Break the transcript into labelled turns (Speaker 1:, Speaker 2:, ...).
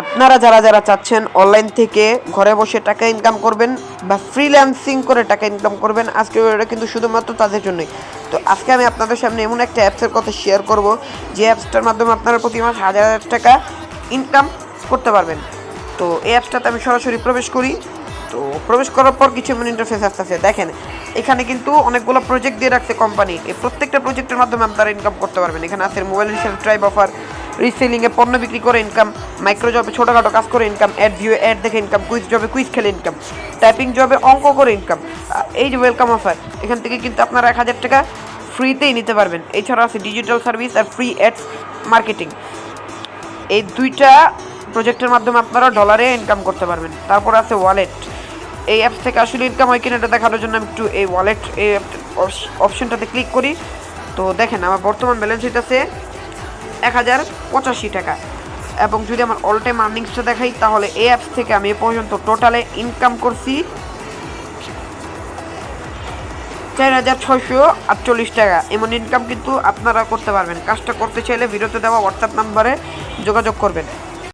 Speaker 1: আপনারা যারা যারা চাচ্ছেন অনলাইন থেকে ঘরে বসে টাকা ইনকাম করবেন বা ফ্রিল্যান্সিং করে টাকা ইনকাম করবেন আজকে এটা কিন্তু শুধুমাত্র তাদের জন্যই। তো আজকে আমি আপনাদের সামনে এমন একটা অ্যাপসের কথা শেয়ার করব, যে অ্যাপসটার মাধ্যমে আপনারা প্রতি মাস হাজার হাজার টাকা ইনকাম করতে পারবেন। তো এই অ্যাপসটাতে আমি সরাসরি প্রবেশ করি। তো প্রবেশ করার পর কিছু এমন ইন্টারফেস আসতেছে। দেখেন, এখানে কিন্তু অনেকগুলো প্রজেক্ট দিয়ে রাখছে কোম্পানি এই প্রত্যেকটা প্রজেক্টের মাধ্যমে আপনারা ইনকাম করতে পারবেন। এখানে আছে মোবাইল রিসেল ট্রাইব অফার রিসেলিংয়ে পণ্য বিক্রি করে ইনকাম মাইক্রো জবে ছোটোখাটো কাজ করে ইনকাম অ্যাড ভিউ অ্যাড দেখে ইনকাম কুইজ জবে কুইজ খেলে ইনকাম টাইপিং জবে অঙ্ক করে ইনকাম এই যে ওয়েলকাম অফার এখান থেকে কিন্তু আপনারা এক হাজার টাকা ফ্রিতেই নিতে পারবেন। এছাড়া আছে ডিজিটাল সার্ভিস আর ফ্রি অ্যাডস মার্কেটিং এই দুইটা প্রজেক্টের মাধ্যমে আপনারা ডলারে ইনকাম করতে পারবেন। তারপর আছে ওয়ালেট এই অ্যাপস থেকে আসলে ইনকাম হয় কিনা এটা দেখানোর জন্য আমি একটু এই ওয়ালেট এই অপশনটাতে ক্লিক করি। তো দেখেন, আমার বর্তমান ব্যালেন্স হইতেছে এক হাজার পঁচাশি টাকা। এবং যদি আমার অল টাইম আর্নিংসটা দেখাই, তাহলে এই অ্যাপস থেকে আমি এ পর্যন্ত টোটালে ইনকাম করছি চার হাজার ছয়শো আটচল্লিশ টাকা। এমন ইনকাম কিন্তু আপনারা করতে পারবেন। কাজটা করতে চাইলে ভিডিওতে দেওয়া হোয়াটসঅ্যাপ নাম্বারে যোগাযোগ করবেন।